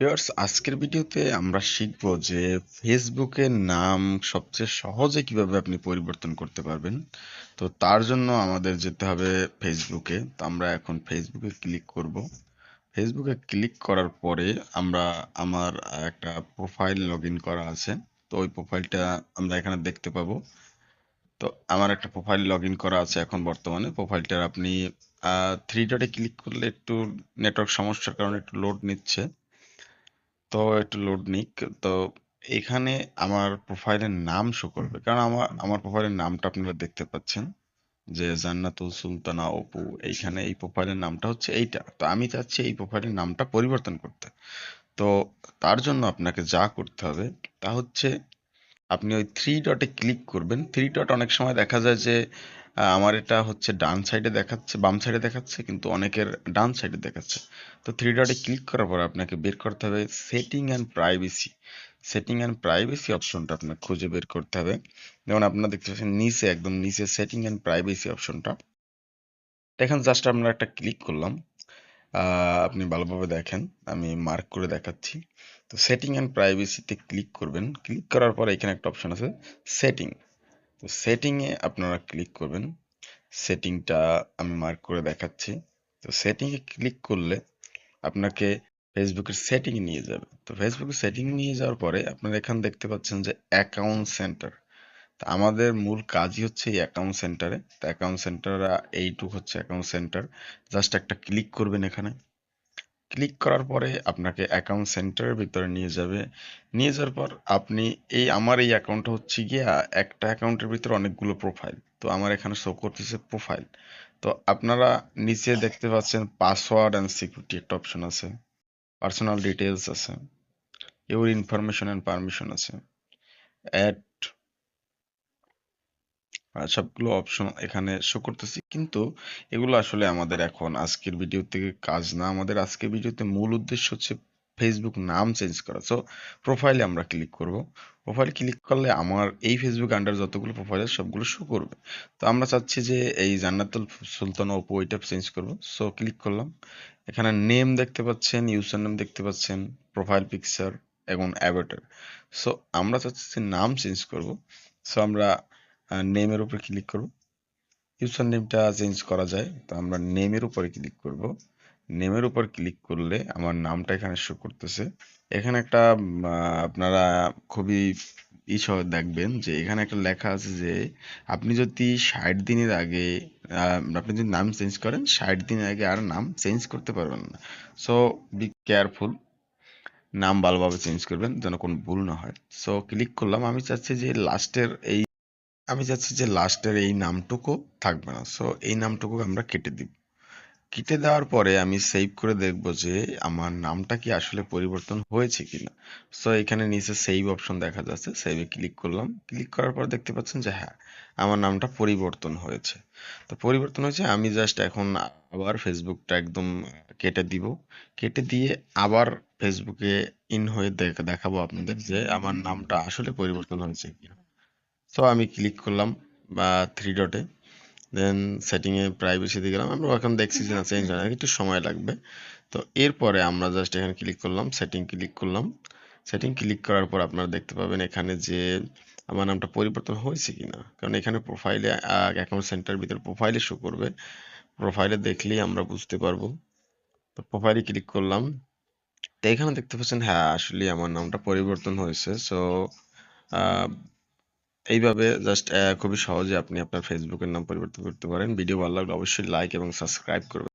Viewers আজকের ভিডিওতে আমরা শিখব যে ফেসবুকের নাম সবচেয়ে সহজে কীভাবে আপনি পরিবর্তন করতে পারবেন। তো তার জন্য আমাদের যেতে হবে ফেসবুকে তো আমরা এখন ফেসবুকে ক্লিক করব। ফেসবুকে ক্লিক করার পরে আমরা আমার একটা প্রোফাইল লগ করা আছে। তো ওই প্রোফাইলটা আমরা এখানে দেখতে পাবো। তো আমার একটা প্রোফাইল লগ করা আছে এখন বর্তমানে। প্রোফাইলটার আপনি থ্রি ডটে ক্লিক করলে একটু নেটওয়ার্ক সমস্যার কারণে একটু লোড নিচ্ছে। তো একটু লোড নিক। তো এখানে আমার প্রোফাইলের নাম শো করবে। কারণ আমার আমার প্রোফাইলের নামটা আপনারা দেখতে পাচ্ছেন। যে জান্নাতুল সুলতানা অপু, এইখানে এই প্রোফাইলের নামটা হচ্ছে এইটা। তো আমি চাচ্ছি এই প্রোফাইলের নামটা পরিবর্তন করতে। তো তার জন্য আপনাকে যা করতে হবে, তা হচ্ছে আপনি ওই থ্রি ডটে ক্লিক করবেন। থ্রি ডট অনেক সময় দেখা যায় যে আমার এটা হচ্ছে ডান সাইডে দেখাচ্ছে, বাম সাইডে দেখাচ্ছে, কিন্তু অনেকের ডান সাইডে দেখাচ্ছে। তো থ্রি ডটে ক্লিক করার পর আপনাকে বের করতে হবে setting and privacy setting and privacy অপশনটা আপনাকে খুঁজে বের করতে হবে। যেমন আপনারা দেখতে পাচ্ছেন নিচে, একদম নিচে সেটিং অ্যান্ড প্রাইভেসি অপশনটা এখানে জাস্ট আমরা একটা ক্লিক করলাম। আপনি ভালোভাবে দেখেন, আমি মার্ক করে দেখাচ্ছি। তো সেটিং অ্যান্ড প্রাইভেসিতে ক্লিক করবেন। ক্লিক করার পর এখানে একটা অপশন আছে সেটিং তো সেটিংয়ে আপনারা ক্লিক করবেন। সেটিংটা আমি মার্ক করে দেখাচ্ছি। তো সেটিংয়ে ক্লিক করলে আপনাকে ফেসবুকের সেটিং নিয়ে যাবে। তো ফেসবুকের সেটিং নিয়ে যাওয়ার পরে আপনারা এখানে দেখতে পাচ্ছেন যে অ্যাকাউন্ট সেন্টার তা আমাদের মূল কাজই হচ্ছে এই অ্যাকাউন্ট সেন্টারে তো অ্যাকাউন্ট সেন্টার এইটুক হচ্ছে অ্যাকাউন্ট সেন্টার জাস্ট একটা ক্লিক করবেন এখানে। ক্লিক করার পরে আপনাকে অ্যাকাউন্ট সেন্টারের ভিতরে নিয়ে যাবে। নিয়ে যাওয়ার পর আপনি এই আমার এই অ্যাকাউন্টটা হচ্ছে গিয়ে একটা অ্যাকাউন্টের ভিতরে অনেকগুলো প্রোফাইল তো আমার এখানে শো করতেছে প্রোফাইল তো আপনারা নিচে দেখতে পাচ্ছেন পাসওয়ার্ড অ্যান্ড সিকিউরিটি একটা অপশন আছে। পার্সোনাল ডিটেলস আছে। ইউর ইনফরমেশন অ্যান্ড পারমিশন আছে। আর সবগুলো অপশন এখানে শো করতেছি। কিন্তু এগুলো আসলে আমাদের এখন আজকের ভিডিও থেকে কাজ না। আমাদের আজকের ভিডিওতে মূল উদ্দেশ্য হচ্ছে ফেসবুক নাম চেঞ্জ করা। সো প্রোফাইলে আমরা ক্লিক করব। প্রোফাইল ক্লিক করলে আমার এই ফেসবুক আন্ডার যতগুলো প্রোফাইল আছে, সবগুলো শো করবে। তো আমরা চাচ্ছি যে এই জান্নাতুল সুলতান ওপো ওইটা চেঞ্জ করব। সো ক্লিক করলাম। এখানে নেম দেখতে পাচ্ছেন ইউজার নেম দেখতে পাচ্ছেন প্রোফাইল পিকচার এবং অ্যাভাটার সো আমরা চাচ্ছি নাম চেঞ্জ করব। সো আমরা নেমের উপরে ক্লিক করব। ইউজার নেমটা চেঞ্জ করা যায়, তো আমরা নেমের উপরে ক্লিক করব। নেমের উপর ক্লিক করলে আমার নামটা এখানে শো করতেছে। এখানে একটা আপনারা খুবই ইসহ দেখবেন যে এখানে একটা লেখা আছে যে আপনি যদি ষাট দিনের আগে আপনি যদি নাম চেঞ্জ করেন, ষাট দিনের আগে আর নাম চেঞ্জ করতে পারবেন না। সো বি কেয়ারফুল নাম ভালোভাবে চেঞ্জ করবেন যেন কোনো ভুল না হয়। সো ক্লিক করলাম। আমি চাচ্ছি যে লাস্টের এই আমি চাচ্ছি যে লাস্টের এই নামটুকু থাকবে না। সো এই নামটুকু আমরা কেটে দিব। কেটে দেওয়ার পরে আমি সেভ করে দেখব যে আমার নামটা কি আসলে পরিবর্তন হয়েছে কিনা। সো এখানে নিচে সেভ অপশন দেখা যাচ্ছে। সেভে ক্লিক করলাম। ক্লিক করার পর দেখতে পাচ্ছেন যে হ্যাঁ আমার নামটা পরিবর্তন হয়েছে। তো পরিবর্তন হয়েছে, আমি জাস্ট এখন আবার ফেসবুকটা একদম কেটে দিব। কেটে দিয়ে আবার ফেসবুকে ইন হয়ে দেখাবো আপনাদের যে আমার নামটা আসলে পরিবর্তন হয়েছে কিনা। সো আমি ক্লিক করলাম, বা থ্রি ডটে দেন সেটিংয়ে প্রাইভেসিতে গেলাম। আমরা এখন দেখছি যে না চেঞ্জ হয় না, একটু সময় লাগবে। তো এরপরে আমরা জাস্ট এখানে ক্লিক করলাম সেটিং ক্লিক করলাম। সেটিং ক্লিক করার পর আপনারা দেখতে পাবেন এখানে যে আমার নামটা পরিবর্তন হয়েছে কিনা। কারণ এখানে প্রোফাইলে অ্যাকাউন্ট সেন্টার ভিতরে প্রোফাইলে শো করবে। প্রোফাইলে দেখলেই আমরা বুঝতে পারব। তো প্রোফাইলে ক্লিক করলাম। তো এখানে দেখতে পাচ্ছেন হ্যাঁ আসলে আমার নামটা পরিবর্তন হয়েছে। সো এইভাবে জাস্ট খুবই সহজে আপনি আপনার ফেসবুকের নাম পরিবর্তন করতে পারেন। ভিডিও ভালো লাগলে অবশ্যই লাইক এবং সাবস্ক্রাইব করবেন।